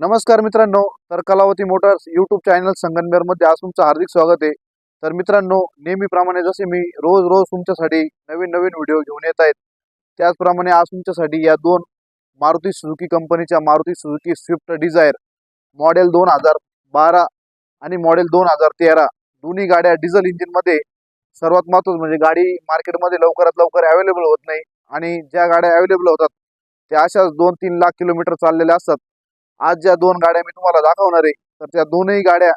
नमस्कार मित्रांनो तर कलावती मोटर्स यूट्यूब चॅनल संगनमेरमध्ये आज तुमचं हार्दिक स्वागत आहे. तर मित्रांनो नेहमीप्रमाणे जसे मी रोज रोज तुमच्यासाठी नवीन नवीन व्हिडिओ घेऊन येत आहेत त्याचप्रमाणे आज तुमच्यासाठी या दोन मारुती सुझुकी कंपनीच्या Maruti Suzuki Swift Dzire model दोन हजार बारा आणि मॉडेल दोन हजार तेरा दोन्ही गाड्या डिझेल इंजिनमध्ये सर्वात महत्त्वाचं म्हणजे गाडी मार्केटमध्ये लवकरात लवकर अवेलेबल होत नाही आणि ज्या गाड्या अवेलेबल होतात त्या अशाच दोन तीन लाख किलोमीटर चाललेल्या असतात. आज ज्या दोन गाड्या मी तुम्हाला दाखवणार आहे तर त्या दोनही गाड्या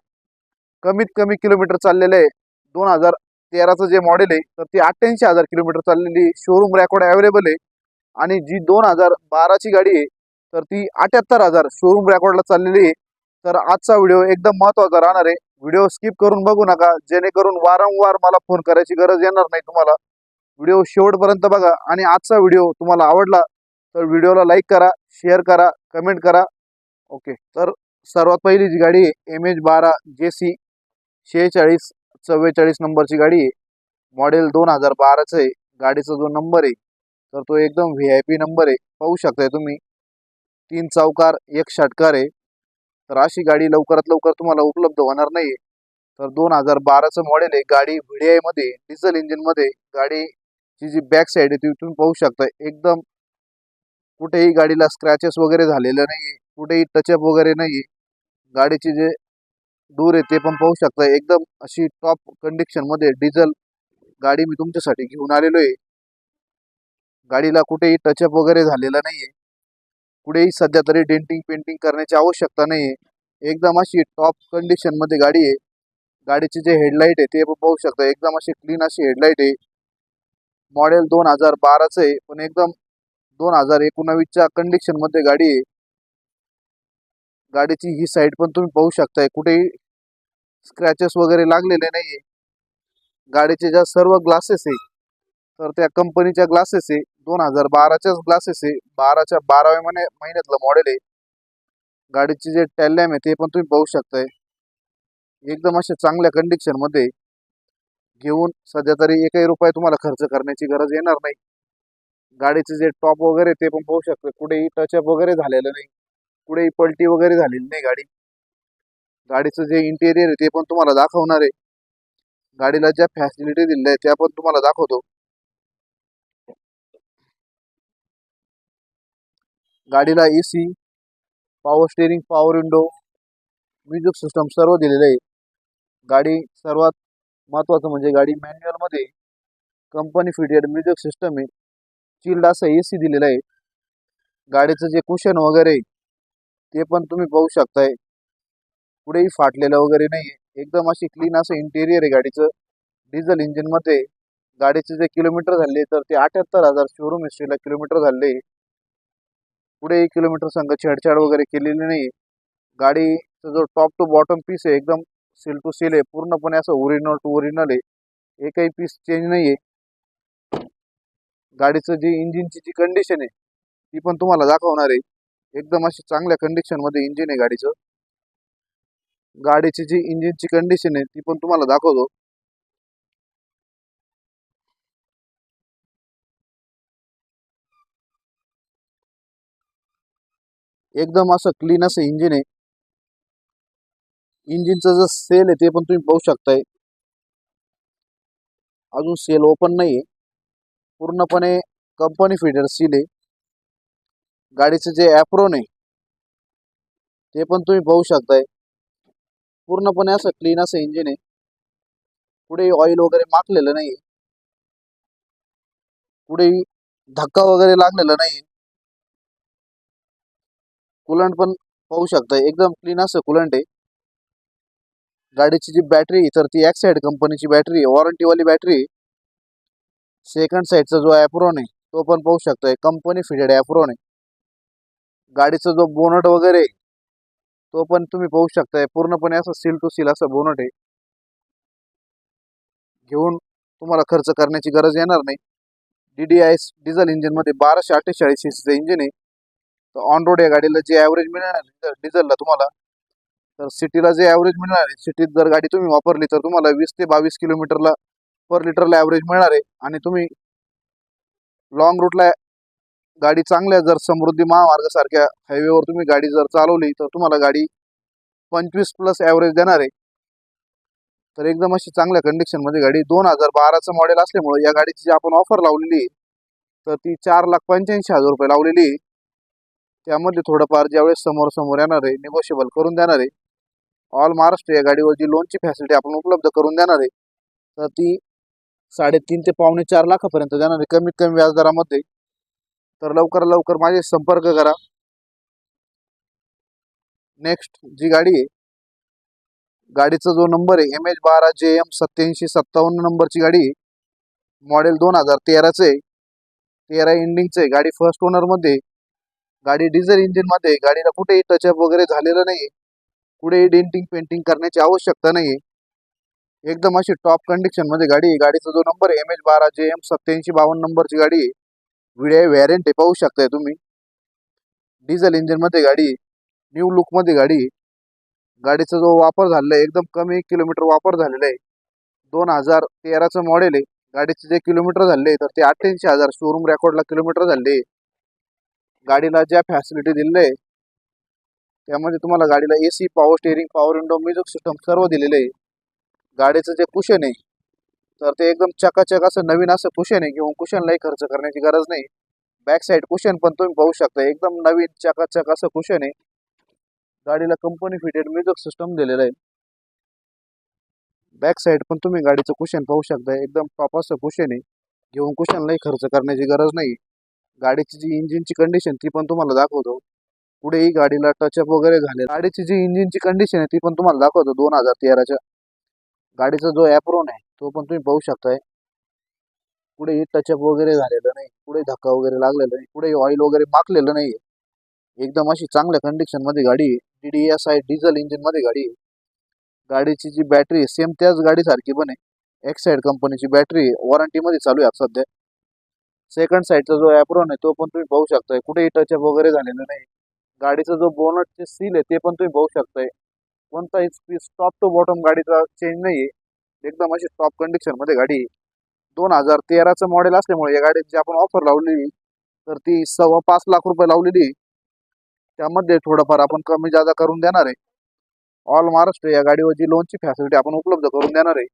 कमीत कमी किलोमीटर चाललेल्या आहे. दोन हजार तेराचं जे मॉडेल आहे तर ती अठ्ठ्याऐंशी हजार किलोमीटर चाललेली शोरूम रेकॉर्ड अवेलेबल आहे. आणि जी दोन हजार बाराची गाडी आहे तर ती अठ्याहत्तर हजार शोरूम रेकॉर्डला चाललेली आहे. तर आजचा व्हिडिओ एकदम महत्त्वाचा राहणार आहे. व्हिडिओ स्किप करून बघू नका जेणेकरून वारंवार मला फोन करायची गरज येणार नाही तुम्हाला. व्हिडिओ शेवटपर्यंत बघा. आणि आजचा व्हिडिओ तुम्हाला आवडला तर व्हिडिओला लाईक करा शेअर करा कमेंट करा. ओके. तर सर्वात पहिली जी गाडी आहे एम एच बारा जे सी शेहेचाळीस चव्वेचाळीस नंबरची गाडी आहे. मॉडेल दोन हजार बाराचं आहे. गाडीचा जो नंबर आहे तर तो एकदम व्ही आय पी नंबर आहे. पाहू शकताय तुम्ही. तीन चौकार एक षटकार आहे. तर अशी गाडी लवकरात लवकर तुम्हाला उपलब्ध होणार नाही तर दोन हजार बाराचं मॉडेल आहे. गाडी व्ही डिझेल इंजिनमध्ये गाडीची जी बॅक साईड आहे ती तुम्ही पाहू शकता एकदम कुठेही गाडीला स्क्रॅचेस वगैरे झालेलं नाही कुठेही टचअप वगैरे नाही गाडीचे जे दूर आहे ते पण पाहू शकता. एकदम अशी टॉप कंडिशनमध्ये डिझेल गाडी मी तुमच्यासाठी घेऊन आलेलो आहे. गाडीला कुठेही टचअप वगैरे झालेला नाहीये. कुठेही सध्या तरी डेंटिंग पेंटिंग करण्याची आवश्यकता नाही आहे एकदम अशी टॉप कंडिशनमध्ये गाडी आहे. गाडीचे जे हेडलाईट आहे ते पण पाहू शकता. एकदम अशी क्लीन अशी हेडलाईट आहे. मॉडेल दोन हजार बाराचं आहे. पण एकदम दोन हजार एकोणावीसच्या कंडिशनमध्ये गाडी आहे. गाडीची ही साईड पण तुम्ही पाहू शकताय. कुठेही स्क्रॅचेस वगैरे लागलेले नाहीये. गाडीचे ज्या सर्व ग्लासेस आहे तर त्या कंपनीच्या ग्लासेस आहे. दोन हजार बाराच्याच ग्लासेस आहे. बाराच्या बाराव्या महिने महिन्यातलं मॉडेल आहे. गाडीचे जे टॅलॅम आहे ते पण तुम्ही पाहू शकताय. एकदम अशा चांगल्या कंडिशनमध्ये घेऊन सध्या तरी एकही रुपये तुम्हाला खर्च करण्याची गरज येणार नाही. गाडीचे जे टॉप वगैरे ते पण पाहू शकतो कुठेही टचअप वगैरे झालेलं नाही. कुठे पलटी वगैरे झालेली नाही गाडी. गाडीचं जे इंटेरियर आहे ते पण तुम्हाला दाखवणार आहे. गाडीला ज्या फॅसिलिटी दिलेल्या आहेत त्या पण तुम्हाला दाखवतो. गाडीला AC power steering power window music system सर्व दिलेलं आहे. गाडी सर्वात महत्वाचं म्हणजे गाडी मॅन्युअलमध्ये कंपनी फिटेड म्युझिक सिस्टम आहे. चिल्ड असं ए सी दिलेलं आहे. गाडीचं जे कुशन वगैरे आहे ते पण तुम्ही पाहू शकताय. कुठेही फाटलेलं वगैरे नाही एकदम अशी क्लीन असं इंटेरियर आहे गाडीचं. डिझेल इंजिनमध्ये गाडीचे जे किलोमीटर झाले तर ते अठ्याहत्तर हजार शोरूम हिस्ट्रीला किलोमीटर झाले. कुठेही किलोमीटर संघ छेडछाड वगैरे केलेली नाही गाडीचा जो टॉप टू बॉटम पीस आहे एकदम सील टू सील आहे. पूर्णपणे असं ओरिजिनल टू ओरिजिनल आहे. एकही पीस चेंज नाही आहे गाडीचं जी इंजिनची जी कंडिशन आहे ती पण तुम्हाला दाखवणार आहे. एकदम अशी चांगल्या कंडिशनमध्ये इंजिन आहे गाडीचं. गाडीची जी इंजिनची कंडिशन आहे ती पण तुम्हाला दाखवतो. एकदम असं क्लीन असं इंजिन आहे. इंजिनचं जे सेल आहे ते पण तुम्ही पाहू शकताय. अजून सेल ओपन नाही आहे पूर्णपणे कंपनी फिटर सील आहे. गाडीचं जे ॲप्रोन आहे ते पण तुम्ही पाहू शकताय. पूर्णपणे असं क्लीन असं इंजिन आहे. पुढे ऑइल वगैरे माखलेलं नाही पुढे धक्का वगैरे लागलेला नाही कुलंट पण पाहू शकताय. एकदम क्लीन असं कुलंट आहे. गाडीची जी बॅटरी तर ती एक्साइड कंपनीची बॅटरी आहे. वॉरंटीवाली बॅटरी सेकंड साईडचा जो ॲप्रोन आहे तो पण पाहू शकताय. कंपनी फिटेड ॲप्रोन आहे. गाडीचा जो बोनट वगैरे आहे तो पण तुम्ही पाहू शकताय. पूर्णपणे असं सील टू सील असं बोनट आहे. घेऊन तुम्हाला खर्च करण्याची गरज येणार नाही. डी डी आय डिझेल इंजिनमध्ये बाराशे अठ्ठेचाळीस सीसीचं इंजिन आहे. तर ऑन रोड या गाडीला जे ॲव्हरेज मिळणार डिझेलला तुम्हाला तर सिटीला जे ॲव्हरेज मिळणार आहे सिटीत जर गाडी तुम्ही वापरली तर तुम्हाला वीस ते बावीस किलोमीटरला पर लिटरला ॲव्हरेज मिळणार आहे. आणि तुम्ही लॉंग रूटला गाडी चांगल्या जर समृद्धी महामार्गासारख्या हायवेवर तुम्ही गाडी जर चालवली तर तुम्हाला गाडी पंचवीस प्लस ॲव्हरेज देणार आहे. तर एकदम अशी चांगल्या कंडिशनमध्ये गाडी दोन हजार बाराचं मॉडेल असल्यामुळे या गाडीची जी आपण ऑफर लावलेली आहे तर ती चार लाख पंच्याऐंशी हजार रुपये लावलेली आहे. त्यामध्ये थोडंफार ज्यावेळेस समोर समोर येणार आहे निगोशिएबल करून देणार आहे. ऑल महाराष्ट्र या गाडीवर जी लोनची फॅसिलिटी आपण उपलब्ध करून देणार आहे तर ती साडेतीन ते पावणे चार लाखापर्यंत देणार आहे. कमीत कमी व्याजदरामध्ये तर लवकर लवकर माझे संपर्क करा. नेक्स्ट जी गाडी आहे गाडीचा जो नंबर आहे एम एच बारा जे एम सत्याऐंशी सत्तावन्न नंबरची गाडी मॉडेल दोन हजार तेराचं आहे. तेरा एंडिंगचं आहे. गाडी फर्स्ट ओनरमध्ये गाडी डिझेल इंजिनमध्ये गाडीला कुठेही टचअप वगैरे झालेलं नाही कुठेही डेंटिंग पेंटिंग करण्याची आवश्यकता नाही एकदम अशी टॉप कंडिशनमध्ये गाडी आहे. गाडीचा जो नंबर आहे एम एच बारा जे एम सत्याऐंशी बावन्न नंबरची गाडी आहे. व्हिडिओ वॅरंटी पाहू शकताय तुम्ही. डिझेल इंजिनमध्ये गाडी न्यू लुकमध्ये गाडी गाडीचा जो वापर झालेला आहे एकदम कमी किलोमीटर वापर झालेला आहे. दोन हजार तेराचं मॉडेल आहे. गाडीचे जे किलोमीटर झाले तर ते अठ्ठ्याऐंशी हजार शोरूम रेकॉर्डला किलोमीटर झाले आहे. गाडीला ज्या फॅसिलिटी दिलेल्या आहे त्यामध्ये तुम्हाला गाडीला A C power steering power window music system सर्व दिलेलं आहे. गाडीचं जे कुशन आहे तर ते एकदम चकाचक असं नवीन असं कुशन आहे किंवा कुशनलाही खर्च करण्याची गरज नाही. बॅक साईड कुशन पण तुम्ही पाहू शकता. एकदम नवीन चकाचक असं कुशन आहे. गाडीला कंपनी फिटेड म्युझिक सिस्टम दिलेलं आहे. बॅक साईड पण तुम्ही गाडीचं कुशन पाहू शकता. एकदम टॉप असं कुशन आहे. घेऊन कुशनलाही खर्च करण्याची गरज नाही. गाडीची जी इंजिनची कंडिशन ती पण तुम्हाला दाखवतो. पुढेही गाडीला टचअप वगैरे झाले. गाडीची जी इंजिनची कंडिशन आहे ती पण तुम्हाला दाखवतो. दोन हजार तेराच्या गाडीचा जो ॲप्रोन आहे तो पण तुम्ही पाहू शकताय. पुढेही टचअप वगैरे झालेलं नाही पुढे धक्का वगैरे लागलेला नाही पुढे ऑइल वगैरे माकलेलं नाही एकदम अशी चांगल्या कंडिशनमध्ये गाडी आहे. D D S I diesel इंजिनमध्ये गाडी आहे. गाडीची जी बॅटरी आहे सेम त्याच गाडीसारखी पण आहे. एक्साईड कंपनीची बॅटरी वॉरंटीमध्ये चालू आहे आता सध्या. सेकंड साईडचा जो ॲप्रोन आहे तो पण तुम्ही पाहू शकताय. कुठेही टचअप वगैरे झालेलं नाही. गाडीचा जो बोनटचे सील आहे ते पण तुम्ही पाहू शकताय. कोणताही पीस टॉप टू बॉटम गाडीचा चेंज नाही आहे एकदम अशी टॉप कंडिशनमध्ये गाडी आहे. दोन हजार तेराचं मॉडेल असल्यामुळे या गाडीची आपण ऑफर लावलेली तर ती सव्वा पाच लाख रुपये लावलेली त्यामध्ये थोडंफार आपण कमी जादा करून देणार आहे. ऑल महाराष्ट्र या गाडीवर जी लोनची फॅसिलिटी आपण उपलब्ध करून देणार आहे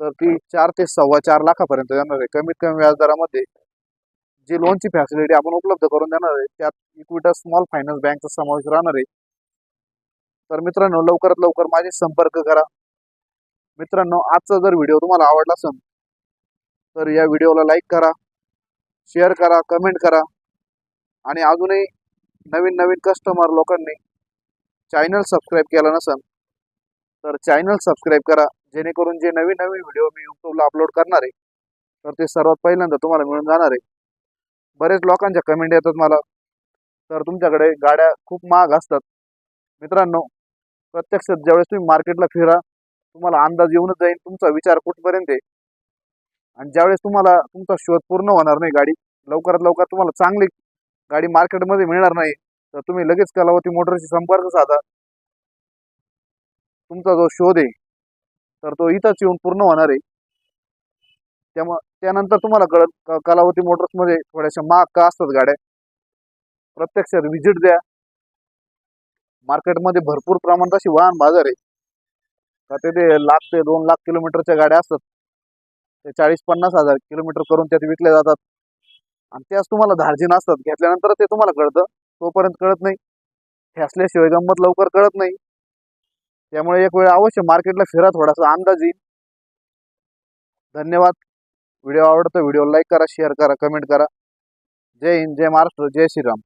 तर ती चार ते सव्वा चार लाखापर्यंत देणार आहे. कमीत कमी व्याजदरामध्ये जी लोनची फॅसिलिटी आपण उपलब्ध करून देणार आहे त्यात इक्विटा स्मॉल फायनान्स बँकचा समावेश राहणार आहे. तर मित्रांनो लवकरात लवकर माझे संपर्क करा. मित्रांनो आजचा जर व्हिडिओ तुम्हाला आवडला असेल तर या व्हिडिओला लाईक करा शेअर करा कमेंट करा. आणि अजूनही नवीन नवीन कस्टमर लोकांनी चॅनल सबस्क्राईब केला नसेल तर चॅनल सबस्क्राईब करा. जेणेकरून जे नवीन नवीन व्हिडिओ मी यूट्यूबला अपलोड करणार आहे तर ते सर्वात पहिल्यांदा तुम्हाला मिळून जाणार आहे. बरेच लोकांच्या कमेंट येतात मला तर तुमच्याकडे गाड्या खूप महाग असतात. मित्रांनो प्रत्यक्षात ज्यावेळेस तुम्ही मार्केटला फिरा तुम्हाला अंदाज येऊनच जाईल तुमचा विचार कुठपर्यंत आहे. आणि ज्यावेळेस तुम्हाला तुमचा शोध पूर्ण होणार नाही गाडी लवकरात लवकर तुम्हाला चांगली गाडी मार्केटमध्ये मिळणार नाही तर तुम्ही लगेच कलावती मोटरशी संपर्क साधा. तुमचा जो शोध आहे तर तो इथंच येऊन पूर्ण होणार आहे. त्यामुळे त्यानंतर तुम्हाला कळत कलावती मोटर्समध्ये थोड्याशा महाग का असतात गाड्या? प्रत्यक्षात व्हिजिट द्या. मार्केटमध्ये भरपूर प्रमाणात अशी वाहन बाजार आहे. का ते ते लाख ते दोन लाख किलोमीटरच्या गाड्या असतात. ते चाळीस पन्नास हजार किलोमीटर करून त्यात विकल्या जातात. आणि त्याच तुम्हाला धार्जिन असतात. घेतल्यानंतर ते तुम्हाला कळतं. तोपर्यंत कळत नाही. ठेसल्याशिवाय गंमत लवकर कळत नाही. त्यामुळे एक वेळ अवश्य मार्केटला फिरा. थोडासा अंदाज येईल. धन्यवाद. व्हिडिओ आवडतो व्हिडिओ लाईक करा शेअर करा कमेंट करा. जय हिंद जय महाराष्ट्र जय श्रीराम.